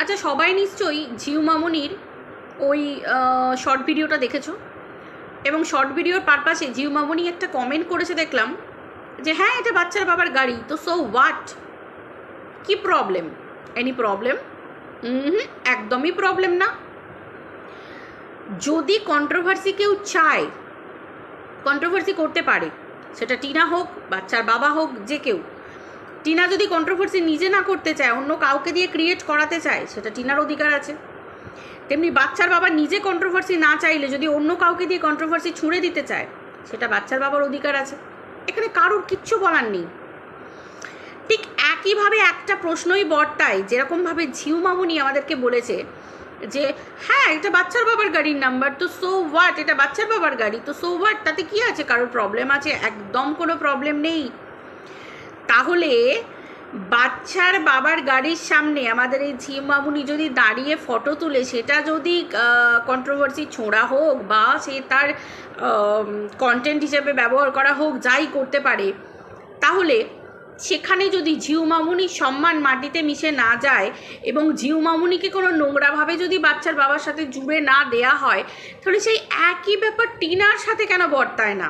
আচ্ছা সবাই নিশ্চয়ই ঝিউ মামনির ওই শর্ট ভিডিওটা দেখেছ? এবং শর্ট ভিডিওর পারপাসে জিউ মামনি একটা কমেন্ট করেছে দেখলাম যে হ্যাঁ এটা বাচ্চার বাবার গাড়ি, তো সো হোয়াট কি প্রবলেম এনি প্রবলেম হুম একদমই প্রবলেম না। যদি কন্ট্রোভার্সি কেউ চায় কন্ট্রোভার্সি করতে পারে, সেটা টিনা হোক, বাচ্চার বাবা হোক, যে কেউ টিনা যদি কন্ট্রোভার্সি নিজে না করতে চায়, অন্য কাউকে দিয়ে ক্রিয়েট করাতে চায়, সেটা টিনার অধিকার আছে। তেমনি বাচ্চার বাবা নিজে কন্ট্রোভার্সি না চাইলে যদি অন্য কাউকে দিয়ে কন্ট্রোভার্সি ছুঁড়ে দিতে চায়, সেটা বাচ্চার বাবার অধিকার আছে। এখানে কারোর কিচ্ছু বলার নেই। ঠিক একইভাবে একটা প্রশ্নই বর্তায়, যেরকমভাবে ঝিউ মামুনি আমাদেরকে বলেছে যে হ্যাঁ এটা বাচ্চার বাবার গাড়ির নাম্বার তো সো হোয়াট এটা বাচ্চার বাবার গাড়ি, তো সো হোয়াট তাতে কি আছে? কারোর প্রবলেম আছে? একদম কোনো প্রবলেম নেই। তাহলে বাচ্চার বাবার গাড়ির সামনে আমাদের এই ঝিম মামুনি যদি দাঁড়িয়ে ফটো তুলে, সেটা যদি কন্ট্রোভার্সি ছোঁড়া হোক বা সে তার কন্টেন্ট হিসেবে ব্যবহার করা হোক, যাই করতে পারে, তাহলে সেখানে যদি ঝিউ মামুনির সম্মান মাটিতে মিশে না যায় এবং ঝিউ মামুনিকে কোনো নোংরাভাবে যদি বাচ্চার বাবার সাথে জুড়ে না দেয়া হয়, তাহলে সেই একই ব্যাপার টিনার সাথে কেন বর্তায় না?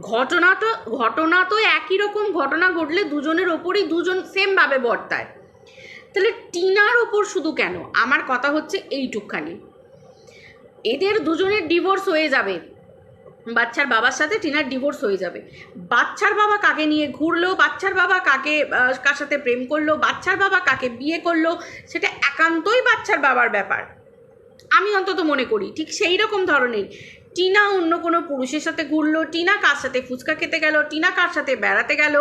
ঘটনা তো ঘটনা তো একই রকম ঘটনা ঘটলে দুজনের ওপরই দুজন সেমভাবে বর্তায়। তাহলে টিনার ওপর শুধু কেন? আমার কথা হচ্ছে এইটুকখানি। এদের দুজনের ডিভোর্স হয়ে যাবে। বাচ্চার বাবার সাথে টিনার ডিভোর্স হয়ে যাবে। বাচ্চার বাবা কাকে নিয়ে ঘুরলো? বাচ্চার বাবা কাকে কার সাথে প্রেম করল? বাচ্চার বাবা কাকে বিয়ে করল? সেটা একান্তই বাচ্চার বাবার ব্যাপার। আমি অন্তত মনে করি, ঠিক সেই রকম ধরনের। টিনা অন্য কোনো পুরুষের সাথে ঘুরলো, টিনা কার সাথে ফুচকা খেতে গেল, টিনা কার সাথে বেড়াতে গেল,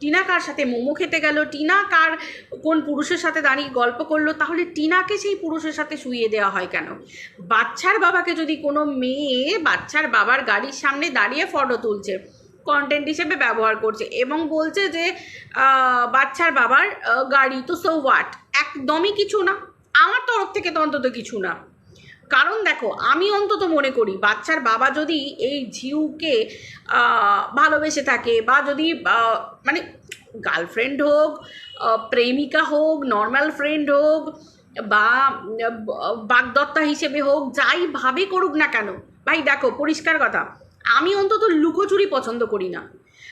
টিনা কার সাথে মোমো খেতে গেল, টিনা কার কোন পুরুষের সাথে দাঁড়িয়ে গল্প করল, তাহলে টিনাকে সেই পুরুষের সাথে শুইয়ে দেওয়া হয় কেন? বাচ্চার বাবাকে যদি কোনো মেয়ে বাচ্চার বাবার গাড়ির সামনে দাঁড়িয়ে ফটো তুলছে কন্টেন্ট হিসেবে ব্যবহার করছে এবং বলছে যে বাচ্চার বাবার গাড়ি, তো সো হোয়াট একদমই কিছু না। আমার তরফ থেকে তো অন্তত কিছু না। কারণ দেখো, আমি অন্তত মনে করি বাচ্চার বাবা যদি এই ঝিউকে ভালোবেসে থাকে বা যদি মানে গার্লফ্রেন্ড হোক প্রেমিকা হোক নর্মাল ফ্রেন্ড হোক বা বাগদত্তা হিসেবে হোক, যাই ভাবে করুক না কেন, ভাই দেখো, পরিষ্কার কথা, আমি অন্তত লুকোচুরি পছন্দ করি না।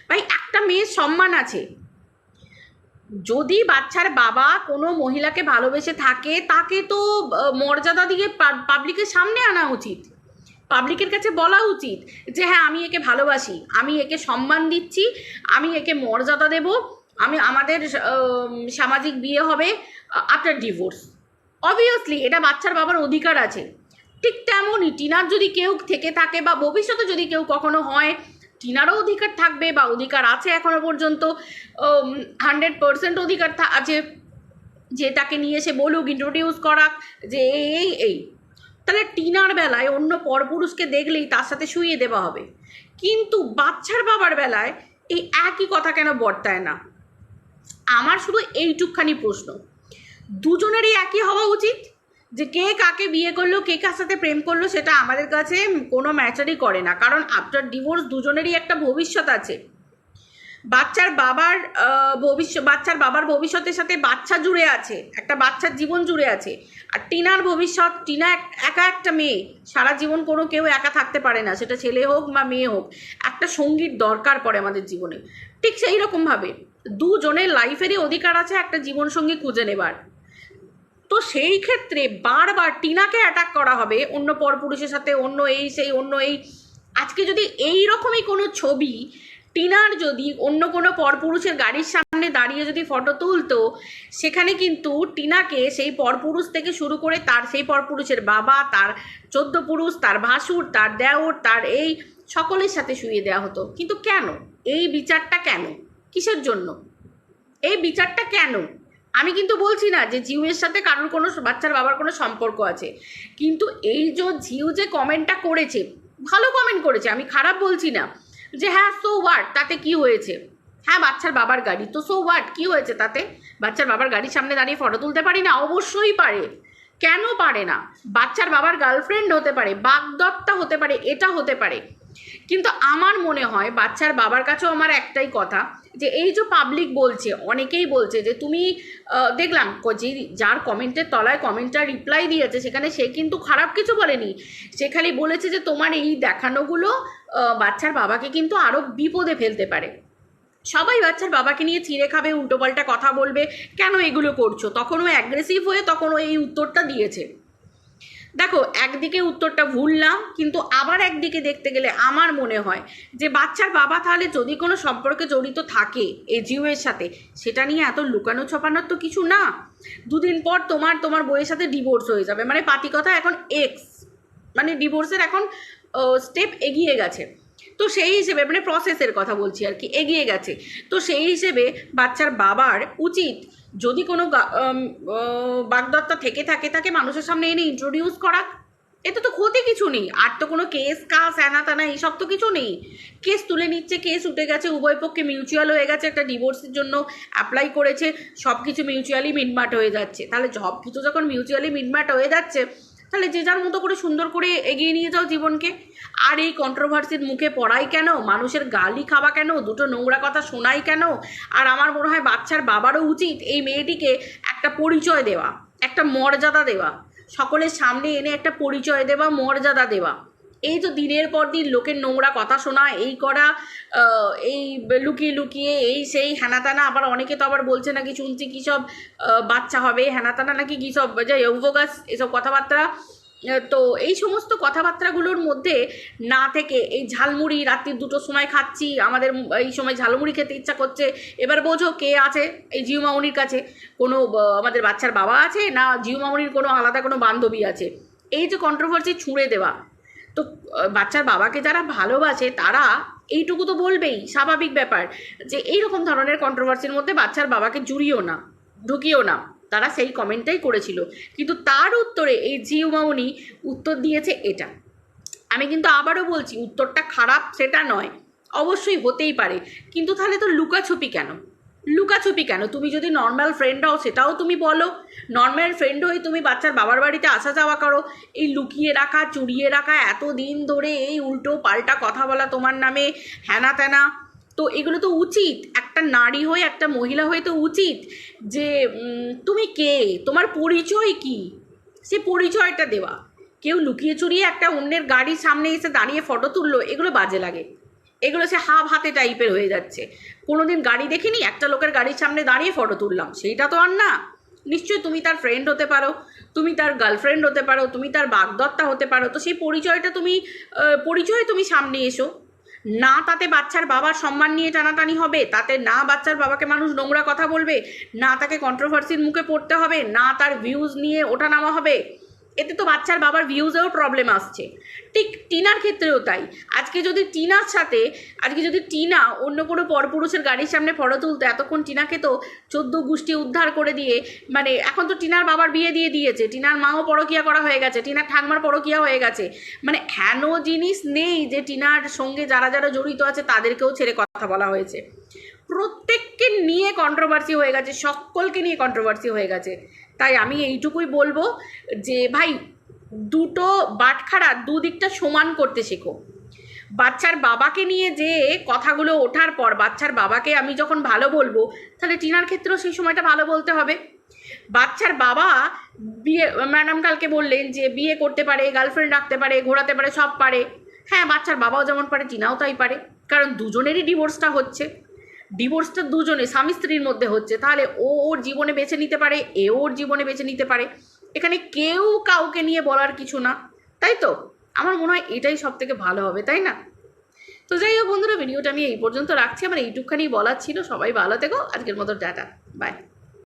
ভাই একটা মেয়ের সম্মান আছে যদি বাচ্চার বাবা কোনো মহিলাকে ভালোবেসে থাকে, তাকে তো মর্যাদা দিয়ে পাবলিকের সামনে আনা উচিত। পাবলিকের কাছে বলা উচিত যে হ্যাঁ আমি একে ভালোবাসি, আমি একে সম্মান দিচ্ছি, আমি একে মর্যাদা দেব, আমি, আমাদের সামাজিক বিয়ে হবে আফটার ডিভোর্স অবভিয়াসলি এটা বাচ্চার বাবার অধিকার আছে। ঠিক তেমনই টিনার যদি কেউ থেকে থাকে বা ভবিষ্যতে যদি কেউ কখনো হয় টিনারও অধিকার থাকবে বা অধিকার আছে এখনও পর্যন্ত হান্ড্রেড পার্সেন্ট অধিকার আছে। যে তাকে নিয়ে এসে বলুক ইন্ট্রোডিউস করাক, যে এই এই এই। তাহলে টিনার বেলায় অন্য পরপুরুষকে দেখলেই তার সাথে শুইয়ে দেওয়া হবে। কিন্তু বাচ্চার বাবার বেলায় এই একই কথা কেন বর্তায় না? আমার শুধু এইটুকখানি প্রশ্ন। দুজনেরই একই হওয়া উচিত? যে কে কাকে বিয়ে করল, কে কার সাথে প্রেম করল, সেটা আমাদের কাছে কোনো ম্যাটারই করে না। কারণ আফটার ডিভোর্স দুজনেরই একটা ভবিষ্যৎ আছে। বাচ্চার বাবার ভবিষ্যৎ বাচ্চার বাবার ভবিষ্যতের সাথে বাচ্চা জুড়ে আছে, একটা বাচ্চার জীবন জুড়ে আছে। আর টিনার ভবিষ্যৎ, টিনা এক- একা একটা মেয়ে, সারা জীবন কোনো কেউ একা থাকতে পারে না, সেটা ছেলে হোক বা মেয়ে হোক। একটা সঙ্গীর দরকার পড়ে আমাদের জীবনে। ঠিক সেই রকমভাবে দুজনের লাইফেরই অধিকার আছে একটা জীবনসঙ্গী খুঁজে নেবার। তো সেই ক্ষেত্রে বারবার টিনাকে অ্যাটাক করা হবে, অন্য পরপুরুষের সাথে, অন্য এই সেই, অন্য এই। আজকে যদি এই রকমই কোনো ছবি টিনার যদি অন্য কোনো পরপুরুষের গাড়ির সামনে দাঁড়িয়ে যদি ফটো তুলতো, সেখানে কিন্তু টিনাকে সেই পরপুরুষ থেকে শুরু করে তার সেই পরপুরুষের বাবা, তার চোদ্দ পুরুষ, তার ভাসুর, তার দেওর, তার এই সকলের সাথে শুয়ে দেওয়া হতো। কিন্তু কেন? এই বিচারটা কেন? কিসের জন্য? এই বিচারটা কেন? আমি কিন্তু বলছি না যে জিউয়ের সাথে কারোর কোনো বাচ্চার বাবার কোনো সম্পর্ক আছে। কিন্তু এই যে জিউ যে কমেন্টটা করেছে, ভালো কমেন্ট করেছে, আমি খারাপ বলছি না। যে হ্যাঁ সো হোয়াট তাতে কি হয়েছে? হ্যাঁ বাচ্চার বাবার গাড়ি। তো সো হোয়াট কি হয়েছে তাতে? বাচ্চার বাবার গাড়ির সামনে দাঁড়িয়ে ফটো তুলতে পারি না? অবশ্যই পারে। কেন পারে না? বাচ্চার বাবার গার্লফ্রেন্ড হতে পারে, বাগদত্তা হতে পারে, এটা হতে পারে। কিন্তু আমার মনে হয় বাচ্চার বাবার কাছেও আমার একটাই কথা যে এই যে পাবলিক বলছে, অনেকেই বলছে যে তুমি দেখলাম যে যার কমেন্টের তলায় কমেন্টটা রিপ্লাই দিয়েছে, সেখানে সে কিন্তু খারাপ কিছু বলেনি। সে খালি বলেছে যে তোমার এই দেখানোগুলো বাচ্চার বাবাকে কিন্তু আরও বিপদে ফেলতে পারে। সবাই বাচ্চার বাবাকে নিয়ে ছিঁড়ে খাবে, উল্টোপাল্টা কথা বলবে, কেন এগুলো করছ? তখন ও অ্যাগ্রেসিভ হয়ে তখন ও এই উত্তরটা দিয়েছে। দেখো, একদিকে উত্তরটা ভুল না কিন্তু আবার একদিকে দেখতে গেলে আমার মনে হয় যে বাচ্চার বাবা তাহলে যদি কোনো সম্পর্কে জড়িত থাকে এই জিওয়ের সাথে, সেটা নিয়ে এত লুকানো ছপানোর তো কিছু না। দুদিন পর তোমার তোমার বইয়ের সাথে ডিভোর্স হয়ে যাবে। মানে পাতি কথা এখন এক্স মানে ডিভোর্সের এখন স্টেপ এগিয়ে গেছে। তো সেই হিসেবে মানে প্রসেসের কথা বলছি আর কি, এগিয়ে গেছে। তো সেই হিসেবে বাচ্চার বাবার উচিত যদি কোনো বাগদত্তা থেকে থাকে, তাকে মানুষের সামনে এনে ইন্ট্রোডিউস করা এতে তো ক্ষতি কিছু নেই। আর তো কোনো কেস, কাস হ্যানা তানা, এইসব তো কিছু নেই। কেস তুলে নিচ্ছে, কেস উঠে গেছে, উভয় পক্ষে মিউচুয়াল হয়ে গেছে, একটা ডিভোর্সের জন্য অ্যাপ্লাই করেছে সব কিছু মিউচুয়ালি মিটমাট হয়ে যাচ্ছে। তাহলে সব কিছু যখন মিউচুয়ালি মিটমাট হয়ে যাচ্ছে তাহলে যে যার মতো করে সুন্দর করে এগিয়ে নিয়ে যাও জীবনকে। আর এই কন্ট্রোভার্সির মুখে পড়াই কেন? মানুষের গালি খাওয়া কেন? দুটো নোংরা কথা শোনাই কেন? আর আমার মনে হয় বাচ্চার বাবারও উচিত এই মেয়েটিকে একটা পরিচয় দেওয়া, একটা মর্যাদা দেওয়া। সকলের সামনে এনে একটা পরিচয় দেওয়া, মর্যাদা দেওয়া। এই তো দিনের পর দিন লোকের নোংরা কথা শোনা, এই করা এই লুকিয়ে লুকিয়ে, এই সেই হ্যানাতানা আবার অনেকে তো আবার বলছে নাকি শুনছি কী সব বাচ্চা হবে হ্যানাতানা নাকি কী সব যে ইউভোগাস এসব কথাবার্তা। তো এই সমস্ত কথাবার্তাগুলোর মধ্যে না থেকে এই ঝালমুড়ি রাত্রির দুটোর সময় খাচ্ছি, আমাদের এই সময় ঝালমুড়ি খেতে ইচ্ছা করছে, এবার বোঝো কে আছে এই জিউ মামুনির কাছে। কোনো আমাদের বাচ্চার বাবা আছে না জিউ মামুনির কোনো আলাদা কোনো বান্ধবী আছে? এই যে কন্ট্রোভার্সি ছুঁড়ে দেওয়া তো বাচ্চার বাবাকে যারা ভালোবাসে, তারা এইটুকু তো বলবেই, স্বাভাবিক ব্যাপার যে এইরকম ধরনের কন্ট্রোভার্সির মধ্যে বাচ্চার বাবাকে জুড়িও না, ঢুকিও না। তারা সেই কমেন্টটাই করেছিল। কিন্তু তার উত্তরে এই জিউ মামনি উত্তর দিয়েছে এটা। আমি কিন্তু আবারও বলছি, উত্তরটা খারাপ সেটা নয়, অবশ্যই হতেই পারে। কিন্তু তাহলে তো লুকাছুপি কেন? লুকাছুপি কেন? তুমি যদি নর্মাল ফ্রেন্ড হও, সেটাও তুমি বলো। নর্মাল ফ্রেন্ড হয়ে তুমি বাচ্চার বাবার বাড়িতে আসা যাওয়া করো। এই লুকিয়ে রাখা, চুরিয়ে রাখা এত দিন ধরে এই উল্টো পাল্টা কথা বলা তোমার নামে হ্যানা ত্যানা তো এগুলো তো উচিত। একটা নারী হয়ে, একটা মহিলা হয়ে তো উচিত যে তুমি কে? তোমার পরিচয় কি? সে পরিচয়টা দেওয়া। কেউ লুকিয়ে চুরিয়ে একটা অন্যের গাড়ির সামনে এসে দাঁড়িয়ে ফটো তুললো, এগুলো বাজে লাগে। এগুলো সে হাফ হাতে টাইপের হয়ে যাচ্ছে। কোনো দিন গাড়ি দেখিনি, একটা লোকের গাড়ির সামনে দাঁড়িয়ে ফটো তুললাম। সেইটা তো আর না। নিশ্চয়ই তুমি তার ফ্রেন্ড হতে পারো, তুমি তার গার্লফ্রেন্ড হতে পারো, তুমি তার বাগদত্তা হতে পারো। তো সেই পরিচয়টা তুমি পরিচয় তুমি সামনে এসো। না তাতে বাচ্চার বাবার সম্মান নিয়ে টানাটানি হবে, তাতে না বাচ্চার বাবাকে মানুষ নোংরা কথা বলবে, না তাকে কন্ট্রোভার্সির মুখে পড়তে হবে, না তার ভিউজ নিয়ে ওঠানামা হবে। এতে তো বাচ্চার বাবার ভিউজেও প্রবলেম আসছে। ঠিক টিনার ক্ষেত্রেও তাই। আজকে যদি টিনার সাথে, আজকে যদি টিনা অন্য কোনো পরপুরুষের গাড়ির সামনে ফটো তুলতো, এতক্ষণ টিনাকে তো চোদ্দ গোষ্ঠী উদ্ধার করে দিয়ে মানে এখন তো টিনার বাবার বিয়ে দিয়ে দিয়েছে, টিনার মাও পরকিয়া করা হয়ে গেছে, টিনার ঠাকমার পরকিয়া হয়ে গেছে। মানে হেন জিনিস নেই যে টিনার সঙ্গে যারা যারা জড়িত আছে তাদেরকেও ছেড়ে কথা বলা হয়েছে। প্রত্যেককে নিয়ে কন্ট্রোভার্সি হয়ে গেছে, সকলকে নিয়ে কন্ট্রোভার্সি হয়ে গেছে। তাই আমি এইটুকুই বলব যে, ভাই, দুটো বাটখারা দুদিকটা সমান করতে শেখো। বাচ্চার বাবাকে নিয়ে যে কথাগুলো ওঠার পর, বাচ্চার বাবাকে আমি যখন ভালো বলব, তাহলে টিনার ক্ষেত্রেও সেই সময়টা ভালো বলতে হবে। বাচ্চার বাবা বিয়ে, ম্যাডাম কালকে বললেন যে, বিয়ে করতে পারে, গার্লফ্রেন্ড রাখতে পারে, ঘোরাতে পারে, সব পারে। হ্যাঁ বাচ্চার বাবাও যেমন পারে, টিনাও তাই পারে। কারণ দুজনেরই ডিভোর্সটা হচ্ছে। ডিভোর্সটা দুজনে স্বামী স্ত্রীর মধ্যে হচ্ছে। তাহলে ও ওর জীবনে বেছে নিতে পারে, এ ওর জীবনে বেছে নিতে পারে। এখানে কেউ কাউকে নিয়ে বলার কিছু না, তাই তো? আমার মনে হয় এটাই সব থেকে ভালো হবে, তাই না? তো যাই হোক বন্ধুরা, ভিডিওটা আমি এই পর্যন্ত রাখছি। আমার এইটুকখানি বলার ছিল। সবাই ভালো থেকো। আজকের মতো ডাটা বাই